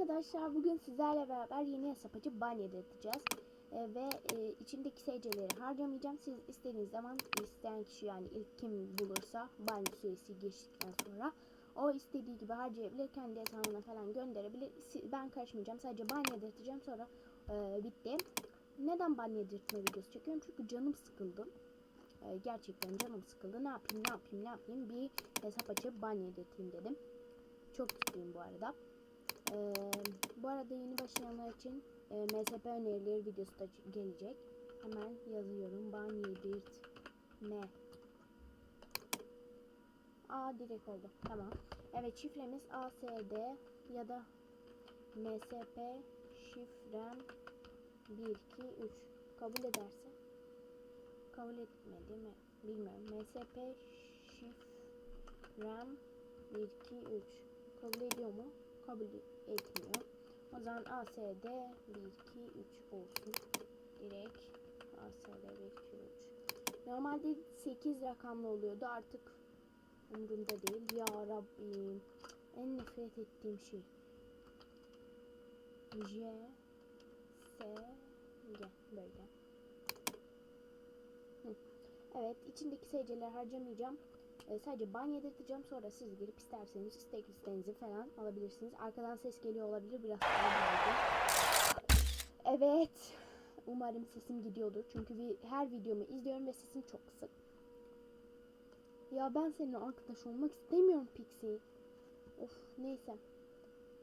arkadaşlar bugün sizlerle beraber yeni hesap açıp ban yedirteceğiz. Ee, ve e, içindeki SC'leri harcamayacağım. Siz istediğiniz zaman isteyen kişi yani ilk kim bulursa ban süresi geçtikten sonra o istediği gibi harcayabilir. Kendi hesabına falan gönderebilir. Ben karışmayacağım. Sadece ban yedirteceğim sonra e, bitti. Neden ban yedirtme videosu çekiyorum? Çünkü canım sıkıldı. E, gerçekten canım sıkıldı. Ne yapayım ne yapayım ne yapayım bir hesap açıp ban yedirteyim dedim. Çok ciddiyim bu arada. Ee, bu arada yeni başlayanlar için e, MSP önerileri videosu da gelecek. Hemen yazıyorum. Ban yedirtme. Aa direkt oldu. Tamam. Evet şifremiz ASD ya da MSP şifrem 1 2 3 kabul ederse kabul etmedi mi bilmiyorum. MSP şifrem 1 2 3 kabul ediyor mu? Kabul etmiyor. O zaman ASD 1 2 3 olsun. Direkt ASD 1 2 3. Normalde 8 rakamlı oluyordu. Artık umurumda değil. Ya Rabbim. En nefret ettiğim şey. J S G böyle. Evet, içindeki SC'leri harcamayacağım. E, sadece ban yedirteceğim. Sonra siz girip isterseniz istek listenizi falan alabilirsiniz. Arkadan ses geliyor olabilir. Biraz Evet. Umarım sesim gidiyordur. Çünkü vi- her videomu izliyorum ve sesim çok kısık. Ya ben seninle arkadaş olmak istemiyorum Pixie. Of neyse.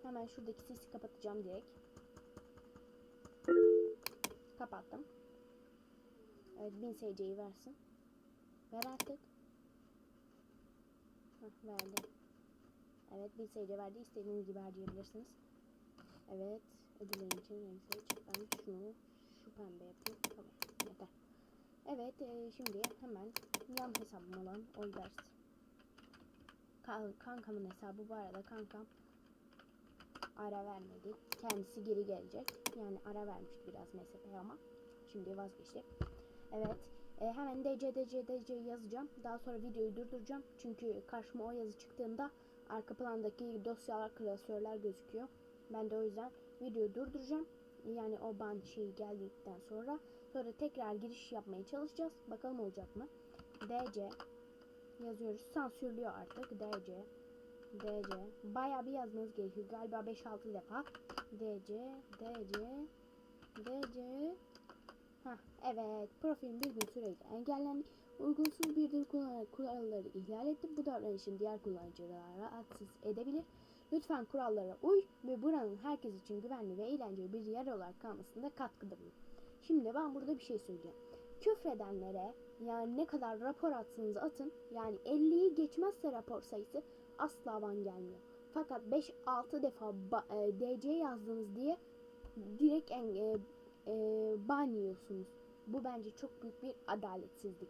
Hemen şuradaki sesi kapatacağım direkt. Kapattım. Evet 1000 SC'yi versin. Ver artık. Hah, verdi. Evet bir SC verdi. İstediğiniz gibi harcayabilirsiniz. Evet. Ödüllerin için renk seç. Ben şunu şu pembe yapayım. Tamam. Yeter. Evet. e, şimdi hemen yan hesabım olan. Kan- Kankamın hesabı bu arada kankam ara vermedi. Kendisi geri gelecek. Yani ara vermişti biraz MSP ama şimdi vazgeçti. Evet. E, hemen DC DC DC yazacağım. Daha sonra videoyu durduracağım. Çünkü karşıma o yazı çıktığında arka plandaki dosyalar, klasörler gözüküyor. Ben de o yüzden videoyu durduracağım. Yani o ban şeyi geldikten sonra sonra tekrar giriş yapmaya çalışacağız. Bakalım olacak mı? DC yazıyoruz. Sansürlüyor artık. DC DC bayağı bir yazmanız gerekiyor. Galiba 5-6 defa. DC DC DC Evet. Profilin bir gün süreyle engellendi. Uygunsuz bir dil kullanarak kuralları ihlal etti. Bu davranışın diğer kullanıcılara rahatsız edebilir. Lütfen kurallara uy ve buranın herkes için güvenli ve eğlenceli bir yer olarak kalmasında katkıda bulun. Şimdi ben burada bir şey söyleyeceğim. Küfredenlere yani ne kadar rapor atsanız atın yani 50'yi geçmezse rapor sayısı asla ban gelmiyor. Fakat 5-6 defa e, DC yazdınız diye direkt en, e, e, ban yiyorsunuz. Bu bence çok büyük bir adaletsizlik.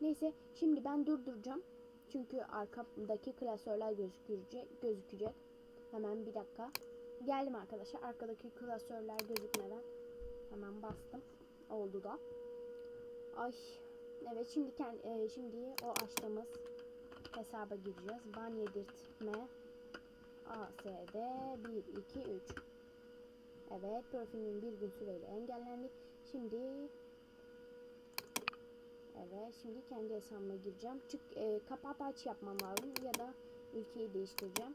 Neyse şimdi ben durduracağım. Çünkü arkamdaki klasörler gözükecek. gözükecek. Hemen bir dakika. Geldim arkadaşlar. Arkadaki klasörler gözükmeden hemen bastım. Oldu da. Ay. Evet şimdi kend, e, şimdi o açtığımız hesaba gireceğiz. Ban yedirtme ASD 1 2 3 Evet, profilimin bir gün süreyle engellendi. Şimdi Evet, şimdi kendi hesabıma gireceğim. Çık, e, kapat aç yapmam lazım ya da ülkeyi değiştireceğim.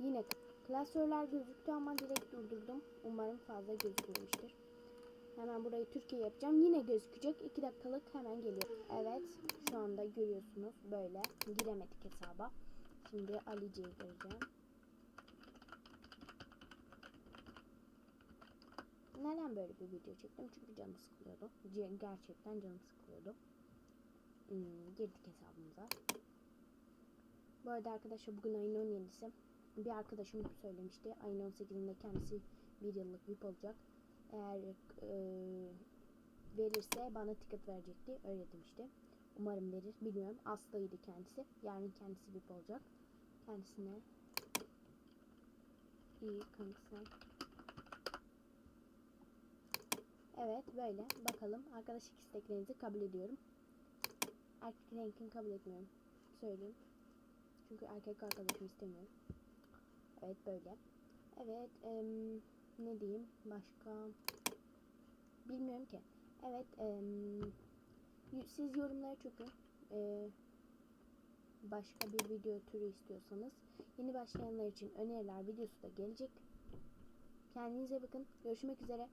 Yine klasörler gözüktü ama direkt durdurdum. Umarım fazla gözükmemiştir. Hemen burayı Türkiye yapacağım. Yine gözükecek. 2 dakikalık hemen geliyor. Evet, şu anda görüyorsunuz böyle. Giremedik hesaba. Şimdi Alice'ye gireceğim. Neden böyle bir video çektim? Çünkü canım sıkılıyordu. Gerçekten canım sıkılıyordu. Hmm, girdik hesabımıza. Bu arada arkadaşlar bugün ayın 17'si. Bir arkadaşım söylemişti. Ayın 18'inde kendisi bir yıllık VIP olacak. Eğer e, verirse bana ticket verecekti. Öyle demişti. Umarım verir. Bilmiyorum. Aslı'ydı kendisi. Yarın kendisi VIP olacak. Kendisine iyi kanka Evet böyle bakalım arkadaşlık isteklerinizi kabul ediyorum. Erkek renkini kabul etmiyorum. Söyleyeyim. Çünkü erkek arkadaşım istemiyorum. Evet böyle. Evet. em, ne diyeyim? Başka bilmiyorum ki. Evet. y- siz yorumlara çökün. Ee, başka bir video türü istiyorsanız yeni başlayanlar için öneriler videosu da gelecek. Kendinize bakın. Görüşmek üzere.